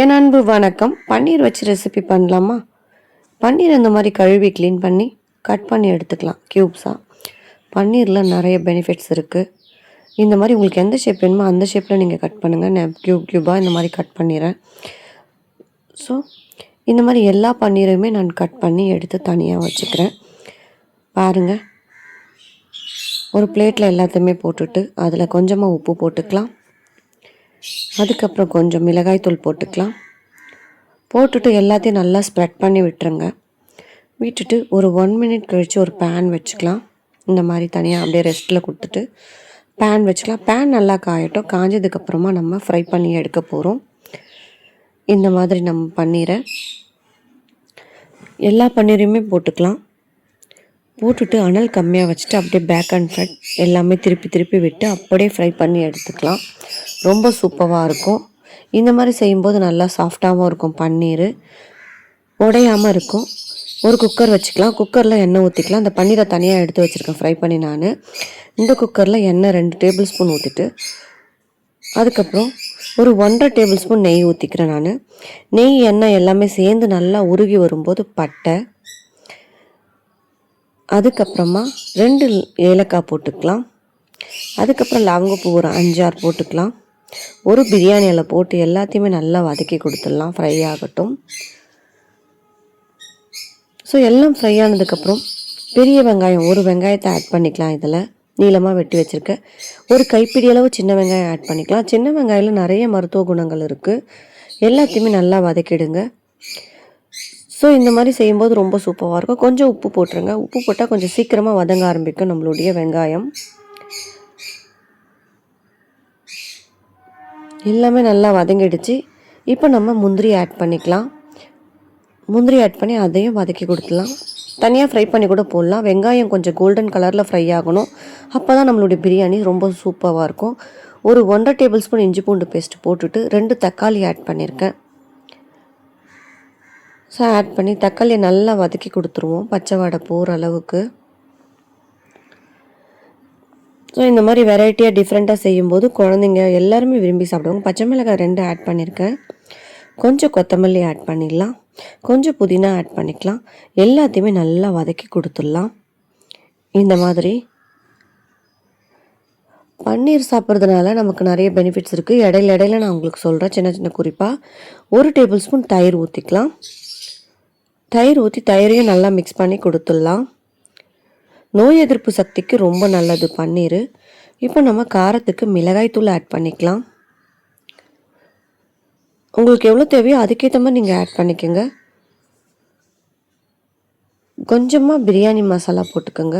என் அன்பு வணக்கம். பன்னீர் வச்சு ரெசிபி பண்ணலாமா? பன்னீர் இந்த மாதிரி கழுவி க்ளீன் பண்ணி கட் பண்ணி எடுத்துக்கலாம் க்யூப்ஸாக பன்னீரில் நிறைய பெனிஃபிட்ஸ் இருக்குது இந்த மாதிரி உங்களுக்கு எந்த ஷேப் வேணுமோ அந்த ஷேப்பில் நீங்கள் கட் பண்ணுங்கள் நான் க்யூப் க்யூபாக இந்த மாதிரி கட் பண்ணிடுறேன். ஸோ இந்த மாதிரி எல்லா பன்னீரையுமே நான் கட் பண்ணி எடுத்து தனியாக வச்சுக்கிறேன். பாருங்கள் ஒரு பிளேட்டில் எல்லாத்தையுமே போட்டுட்டு அதில் கொஞ்சமாக உப்பு போட்டுக்கலாம். அதுக்கப்புறம் கொஞ்சம் மிளகாய்த்தூள் போட்டுக்கலாம். போட்டுட்டு எல்லாத்தையும் நல்லா ஸ்ப்ரெட் பண்ணி விட்டுருங்க. விட்டுட்டு ஒரு ஒன் மினிட் கழித்து ஒரு பேன் வச்சுக்கலாம். இந்த மாதிரி தனியாக அப்படியே ரெஸ்ட்டில் கொடுத்துட்டு பேன் வச்சுக்கலாம். பேன் நல்லா காயட்டும். காஞ்சதுக்கப்புறமா நம்ம ஃப்ரை பண்ணி எடுக்க போகிறோம் இந்த மாதிரி நம்ம பன்னீரை. எல்லா பன்னீரையுமே போட்டுக்கலாம். போட்டுட்டு அனல் கம்மியாக வச்சுட்டு அப்படியே பேக் அண்ட் ஃப்ரண்ட் எல்லாமே திருப்பி திருப்பி விட்டு அப்படியே ஃப்ரை பண்ணி எடுத்துக்கலாம். ரொம்ப சூப்பராக இருக்கும். இந்த மாதிரி செய்யும்போது நல்லா சாஃப்டாகவும் இருக்கும் பன்னீர். உடையாமல் இருக்கும். ஒரு குக்கர் வச்சுக்கலாம். குக்கரில் எண்ணெய் ஊற்றிக்கலாம் அந்த பன்னீரை தனியாக எடுத்து வச்சுருக்கேன் ஃப்ரை பண்ணி நான். இந்த குக்கரில் எண்ணெய் ரெண்டு டேபிள் ஸ்பூன் ஊற்றிட்டு அதுக்கப்புறம் ஒரு ஒன்றரை டேபிள் ஸ்பூன் நெய் ஊற்றிக்கிறேன் நான். நெய் எண்ணெய் எல்லாமே சேர்ந்து நல்லா உருகி வரும்போது பட்டை அதுக்கப்புறமா ரெண்டு ஏலக்காய் போட்டுக்கலாம். அதுக்கப்புறம் லவங்கப்பூ ஒரு அஞ்சாறு போட்டுக்கலாம். ஒரு பிரியாணி இலை போட்டு எல்லாத்தையுமே நல்லா வதக்கி கொடுத்துடலாம். ஃப்ரை ஆகட்டும். ஸோ எல்லாம் ஃப்ரை ஆனதுக்கப்புறம் பெரிய வெங்காயம் ஒரு வெங்காயத்தை ஆட் பண்ணிக்கலாம் இதில். நீளமாக வெட்டி வச்சுருக்க. ஒரு கைப்பிடி அளவு சின்ன வெங்காயம் ஆட் பண்ணிக்கலாம். சின்ன வெங்காயத்தில் நிறைய மருத்துவ குணங்கள் இருக்குது எல்லாத்தையுமே நல்லா வதக்கிடுங்க. ஸோ இந்த மாதிரி செய்யும்போது ரொம்ப சூப்பராக இருக்கும். கொஞ்சம் உப்பு போட்டுருங்க. உப்பு போட்டால் கொஞ்சம் சீக்கிரமாக வதங்க ஆரம்பிக்கும் நம்மளுடைய வெங்காயம். எல்லாமே நல்லா வதங்கிடுச்சு. இப்போ நம்ம முந்திரி ஆட் பண்ணிக்கலாம். முந்திரி ஆட் பண்ணி அதையும் வதக்கி கொடுத்துலாம் தனியாக ஃப்ரை பண்ணி கூட போடலாம். வெங்காயம் கொஞ்சம் கோல்டன் கலரில் ஃப்ரை ஆகணும். அப்போ தான் நம்மளுடைய பிரியாணி ரொம்ப சூப்பராக இருக்கும். ஒரு ஒன்றரை டேபிள் ஸ்பூன் இஞ்சி பூண்டு பேஸ்ட் போட்டுட்டு ரெண்டு தக்காளி ஆட் பண்ணியிருக்கேன் ஸோ ஆட் பண்ணி தக்காளியை நல்லா வதக்கி கொடுத்துருவோம். பச்சை வாடை போகிற அளவுக்கு. ஸோ இந்த மாதிரி வெரைட்டியாக டிஃப்ரெண்ட்டாக செய்யும்போது குழந்தைங்க எல்லாருமே விரும்பி சாப்பிடுவாங்க. பச்சை மிளகாய் ரெண்டு ஆட் பண்ணியிருக்கேன் கொஞ்சம் கொத்தமல்லி ஆட் பண்ணிடலாம். கொஞ்சம் புதினா ஆட் பண்ணிக்கலாம். எல்லாத்தையுமே நல்லா வதக்கி கொடுத்துடலாம். இந்த மாதிரி. பன்னீர் சாப்பிட்றதுனால நமக்கு நிறைய பெனிஃபிட்ஸ் இருக்குது இடையில இடையில நான் உங்களுக்கு சொல்கிறேன் சின்ன சின்ன குறிப்பாக ஒரு டேபிள் ஸ்பூன் தயிர் ஊற்றிக்கலாம் தயிர் ஊற்றி தயிரையும் நல்லா மிக்ஸ் பண்ணி கொடுத்துடலாம். நோய் எதிர்ப்பு சக்திக்கு ரொம்ப நல்லது பன்னீர். இப்போ நம்ம காரத்துக்கு மிளகாய் தூள் ஆட் பண்ணிக்கலாம். உங்களுக்கு எவ்வளோ தேவையோ அதுக்கேற்ற மாதிரி நீங்கள் ஆட் பண்ணிக்கோங்க. கொஞ்சமாக பிரியாணி மசாலா போட்டுக்கோங்க.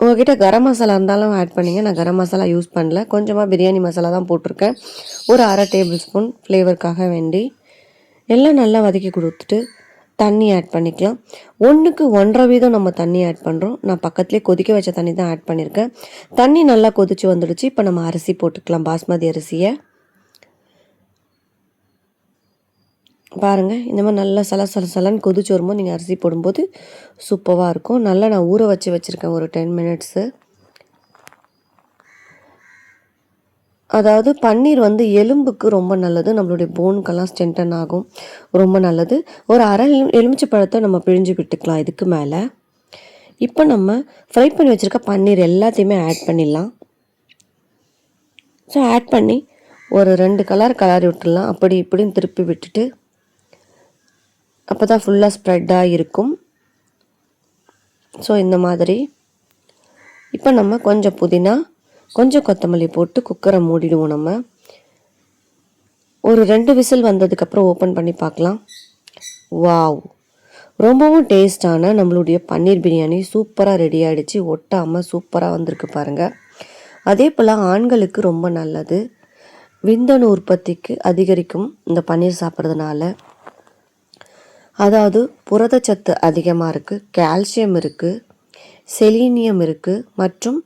உங்ககிட்ட கரம் மசாலா இருந்தாலும் ஆட் பண்ணிங்க. நான் கரம் மசாலா யூஸ் பண்ணல. கொஞ்சமாக பிரியாணி மசாலா தான் போட்டிருக்கேன். ஒரு அரை டேபிள் ஸ்பூன் ஃப்ளேவருக்காக வேண்டி. எல்லாம் நல்லா வதக்கி கொடுத்துட்டு தண்ணி ஆட் பண்ணிக்கலாம். ஒன்றுக்கு ஒன்றரை வீதம் நம்ம தண்ணி ஆட் பண்ணுறோம் நான் பக்கத்துலேயே கொதிக்க வச்ச தண்ணி தான் ஆட் பண்ணியிருக்கேன் தண்ணி நல்லா கொதிச்சு வந்துடுச்சு. இப்போ நம்ம அரிசி போட்டுக்கலாம். பாஸ்மதி அரிசியை. பாருங்கள் இந்த மாதிரி நல்லா சல சல சலன்னு கொதிச்சு வரும்போது நீங்கள் அரிசி போடும்போது சூப்பராக இருக்கும். நல்லா நான் ஊற வச்சு வச்சுருக்கேன் ஒரு டென் மினிட்ஸு அதாவது பன்னீர் வந்து எலும்புக்கு ரொம்ப நல்லது. நம்மளுடைய போனுக்கெல்லாம் ஸ்ட்ரென்டன் ஆகும். ரொம்ப நல்லது. ஒரு அரை எலுமிச்சை பழத்தை நம்ம பிழிஞ்சு விட்டுக்கலாம் இதுக்கு மேலே. இப்போ நம்ம ஃப்ரை பண்ணி வச்சுருக்க பன்னீர் எல்லாத்தையுமே ஆட் பண்ணிடலாம். ஸோ ஆட் பண்ணி ஒரு ரெண்டு கலர் கலரி விட்டுடலாம். அப்படி இப்படின்னு திருப்பி விட்டுட்டு அப்போ தான் ஃபுல்லாக ஸ்ப்ரெட்டாக இருக்கும். ஸோ இந்த மாதிரி. இப்போ நம்ம கொஞ்சம் புதினா கொஞ்சம் கொத்தமல்லி போட்டு குக்கரை மூடிடுவோம் நம்ம. ஒரு ரெண்டு விசில் வந்ததுக்கப்புறம் ஓப்பன் பண்ணி பார்க்கலாம். வாவ். ரொம்பவும் டேஸ்டான நம்மளுடைய பன்னீர் பிரியாணி சூப்பராக ரெடி ஆகிடுச்சு ஒட்டாமல் சூப்பராக வந்திருக்கு பாருங்கள் அதே போல் ஆண்களுக்கு ரொம்ப நல்லது. விந்தணு உற்பத்திக்கு அதிகரிக்கும் இந்த பன்னீர் சாப்பிட்றதுனால. அதாவது புரதச்சத்து அதிகமாக இருக்குது கால்சியம் இருக்குது செலீனியம் இருக்குது மற்றும்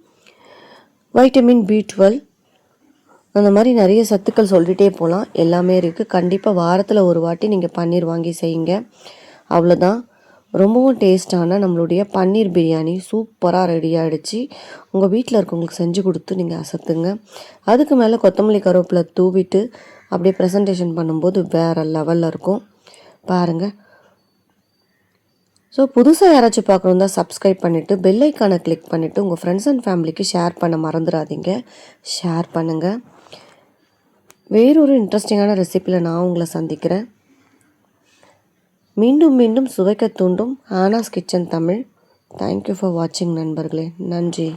வைட்டமின் பி டுவெல் அந்த மாதிரி நிறைய சத்துக்கள் சொல்லிகிட்டே போகலாம். எல்லாமே இருக்குது கண்டிப்பாக வாரத்தில் ஒரு வாட்டி நீங்கள் பன்னீர் வாங்கி செய்யுங்க. அவ்வளோதான் ரொம்பவும் டேஸ்டான நம்மளுடைய பன்னீர் பிரியாணி சூப்பராக ரெடி ஆகிடுச்சு உங்கள் வீட்டில் இருக்கவங்களுக்கு செஞ்சு கொடுத்து நீங்கள் அசத்துங்க. அதுக்கு மேலே கொத்தமல்லி கருவேப்பிலை தூவிட்டு அப்படியே ப்ரெசன்டேஷன் பண்ணும்போது வேறு லெவலில் இருக்கும். பாருங்கள் ஸோ புதுசாக யாராச்சும் பார்க்கணும் தான் சப்ஸ்கிரைப் பண்ணிவிட்டு பெல் ஐக்கானை கிளிக் பண்ணிவிட்டு உங்கள் ஃப்ரெண்ட்ஸ் அண்ட் ஃபேமிலிக்கு ஷேர் பண்ண மறந்துடாதீங்க ஷேர் பண்ணுங்கள் வேறொரு இன்ட்ரெஸ்டிங்கான ரெசிப்பியில் நான் உங்களை சந்திக்கிறேன். மீண்டும் மீண்டும் சுவைக்க தூண்டும் Anas kitchen Tamil. Thank you for வாட்சிங் நண்பர்களே. நன்றி.